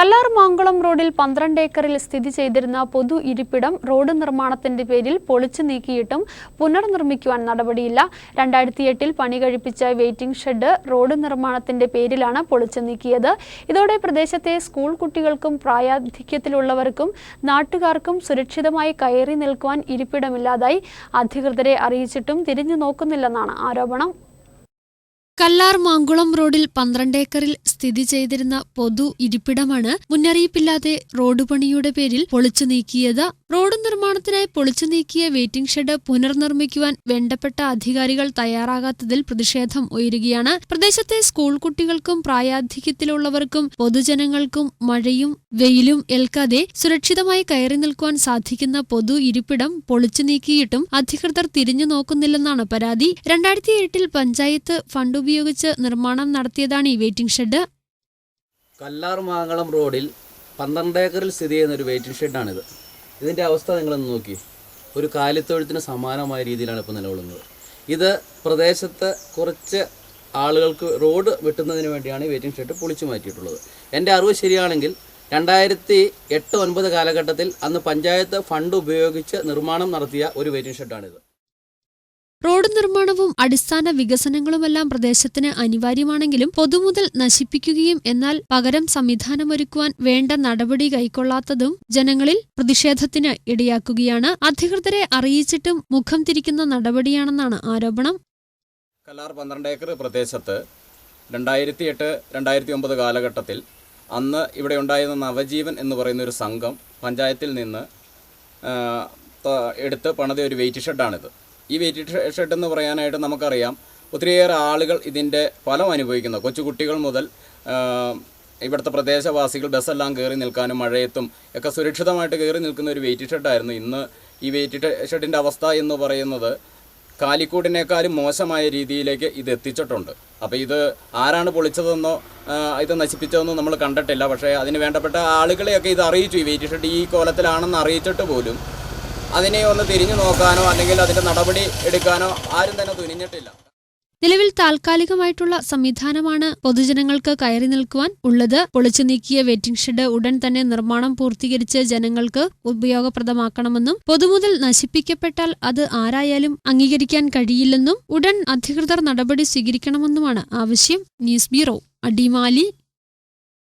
കല്ലാർ മാങ്കുളം റോഡിൽ പന്ത്രണ്ട് ഏക്കറിൽ സ്ഥിതി ചെയ്തിരുന്ന പൊതു ഇരിപ്പിടം റോഡ് നിർമ്മാണത്തിന്റെ പേരിൽ പൊളിച്ചു നീക്കിയിട്ടും പുനർനിർമ്മിക്കുവാൻ നടപടിയില്ല. രണ്ടായിരത്തി എട്ടിൽ പണി കഴിപ്പിച്ച വെയിറ്റിംഗ് ഷെഡ് റോഡ് നിർമ്മാണത്തിന്റെ പേരിലാണ് പൊളിച്ചു നീക്കിയത്. ഇതോടെ പ്രദേശത്തെ സ്കൂൾ കുട്ടികൾക്കും പ്രായാധിക്യത്തിലുള്ളവർക്കും നാട്ടുകാർക്കും സുരക്ഷിതമായി കയറി നിൽക്കുവാൻ ഇരിപ്പിടമില്ലാതായി. അധികൃതരെ അറിയിച്ചിട്ടും തിരിഞ്ഞു നോക്കുന്നില്ലെന്നാണ് ആരോപണം. കല്ലാർ മാങ്കുളം റോഡിൽ പന്ത്രണ്ട് ഏക്കറിൽ സ്ഥിതി ചെയ്തിരുന്ന പൊതു ഇരിപ്പിടമാണ് മുന്നറിയിപ്പില്ലാതെ റോഡ് പണിയുടെ പേരിൽ പൊളിച്ചു നീക്കിയത്. റോഡ് നിർമ്മാണത്തിനായി പൊളിച്ചു നീക്കിയ വെയിറ്റിംഗ് ഷെഡ് പുനർനിർമ്മിക്കുവാൻ വേണ്ടപ്പെട്ട അധികാരികൾ തയ്യാറാകാത്തതിൽ പ്രതിഷേധം ഉയരുകയാണ്. പ്രദേശത്തെ സ്കൂൾ കുട്ടികൾക്കും പ്രായാധിക്യത്തിലുള്ളവർക്കും പൊതുജനങ്ങൾക്കും മഴയും വെയിലും ഏൽക്കാതെ സുരക്ഷിതമായി കയറി നിൽക്കുവാൻ സാധിക്കുന്ന പൊതു ഇരിപ്പിടം പൊളിച്ചു നീക്കിയിട്ടും അധികൃതർ തിരിഞ്ഞു നോക്കുന്നില്ലെന്നാണ് പരാതി. രണ്ടായിരത്തി എട്ടിൽ പഞ്ചായത്ത് ഫണ്ട് ഉപയോഗിച്ച് നിർമ്മാണം നടത്തിയതാണ് ഈ വെയിറ്റിംഗ് ഷെഡ്. കല്ലാർ മാങ്ങളം റോഡിൽ പന്ത്രണ്ട് ഏക്കറിൽ സ്ഥിതി ചെയ്യുന്ന ഒരു വെയിറ്റിംഗ് ഷെഡാണിത്. ഇതിന്റെ അവസ്ഥ നിങ്ങളൊന്ന് നോക്കി. ഒരു കാലിത്തൊഴുത്തിന് സമാനമായ രീതിയിലാണ് ഇപ്പോൾ നിലകൊള്ളുന്നത്. ഇത് പ്രദേശത്ത് കുറച്ച് ആളുകൾക്ക് റോഡ് വെട്ടുന്നതിന് വേണ്ടിയാണ് ഈ വെയിറ്റിംഗ് ഷെഡ് പൊളിച്ചു മാറ്റിയിട്ടുള്ളത്. എന്റെ അറിവ് ശരിയാണെങ്കിൽ രണ്ടായിരത്തി എട്ട് ഒൻപത് കാലഘട്ടത്തിൽ അന്ന് പഞ്ചായത്ത് ഫണ്ട് ഉപയോഗിച്ച് നിർമ്മാണം നടത്തിയ ഒരു വെയിറ്റിംഗ് ഷെഡാണിത്. റോഡ് നിർമ്മാണവും അടിസ്ഥാന വികസനങ്ങളുമെല്ലാം പ്രദേശത്തിന് അനിവാര്യമാണെങ്കിലും പൊതുമുതൽ നശിപ്പിക്കുകയും എന്നാൽ പകരം സംവിധാനമൊരുക്കുവാൻ വേണ്ട നടപടി കൈക്കൊള്ളാത്തതും ജനങ്ങളിൽ പ്രതിഷേധത്തിന് ഇടയാക്കുകയാണ്. അധികൃതരെ അറിയിച്ചിട്ടും മുഖം തിരിക്കുന്ന നടപടിയാണെന്നാണ് ആരോപണം. കലാർ പന്ത്രണ്ട് ഏക്കർ പ്രദേശത്ത് രണ്ടായിരത്തി എട്ട് രണ്ടായിരത്തി ഒമ്പത് കാലഘട്ടത്തിൽ അന്ന് ഇവിടെ ഉണ്ടായിരുന്ന നവജീവൻ എന്ന് പറയുന്ന ഒരു സംഘം പഞ്ചായത്തിൽ നിന്ന് എടുത്ത് പണിത ഒരു വെയിറ്റ് ഷെഡാണിത്. ഈ വെയിറ്റ് ഷെഡ് എന്ന് പറയാനായിട്ട് നമുക്കറിയാം. ഒത്തിരിയേറെ ആളുകൾ ഇതിന്റെ ഫലം അനുഭവിക്കുന്നു. കൊച്ചുകുട്ടികൾ മുതൽ ഇവിടുത്തെ പ്രദേശവാസികൾ ബസ്സെല്ലാം കയറി നിൽക്കാനും മഴയത്തും ഒക്കെ സുരക്ഷിതമായിട്ട് കയറി നിൽക്കുന്ന ഒരു വെയിറ്റ് ഷെഡായിരുന്നു. ഇന്ന് ഈ വെയിറ്റ് ഷെഡിന്റെ അവസ്ഥ എന്ന് പറയുന്നത് കാലിക്കൂടിനേക്കാളും മോശമായ രീതിയിലേക്ക് ഇത് എത്തിച്ചിട്ടുണ്ട്. അപ്പോൾ ഇത് ആരാണ് പൊളിച്ചതെന്നോ ഇത് നശിപ്പിച്ചതെന്നോ നമ്മൾ കണ്ടിട്ടില്ല. പക്ഷേ അതിന് വേണ്ടപ്പെട്ട ആളുകളെയൊക്കെ ഇത് അറിയിച്ചു. ഈ വെയിറ്റ് ഷെഡ് ഈ കോലത്തിലാണെന്ന് അറിയിച്ചിട്ട് പോലും അതിനെ ഒന്ന് തിരിഞ്ഞു നോക്കാനോ അല്ലെങ്കിൽ അതിന്റെ നടപടി എടുക്കാനോ ആരും തന്നെ തുനിഞ്ഞിട്ടില്ല. നിലവിൽ താൽക്കാലികമായിട്ടുള്ള സംവിധാനമാണ് പൊതുജനങ്ങൾക്ക് കയറി നിൽക്കുവാൻ ഉള്ളത്. പൊളിച്ചു നീക്കിയ വെയിറ്റിംഗ് ഷെഡ് ഉടൻ തന്നെ നിർമ്മാണം പൂർത്തീകരിച്ച് ജനങ്ങൾക്ക് ഉപയോഗപ്രദമാക്കണമെന്നും പൊതുമുതൽ നശിപ്പിക്കപ്പെട്ടാൽ അത് ആരായാലും അംഗീകരിക്കാൻ കഴിയില്ലെന്നും ഉടൻ അധികൃതർ നടപടി സ്വീകരിക്കണമെന്നുമാണ് ആവശ്യം. News bureau Adimali.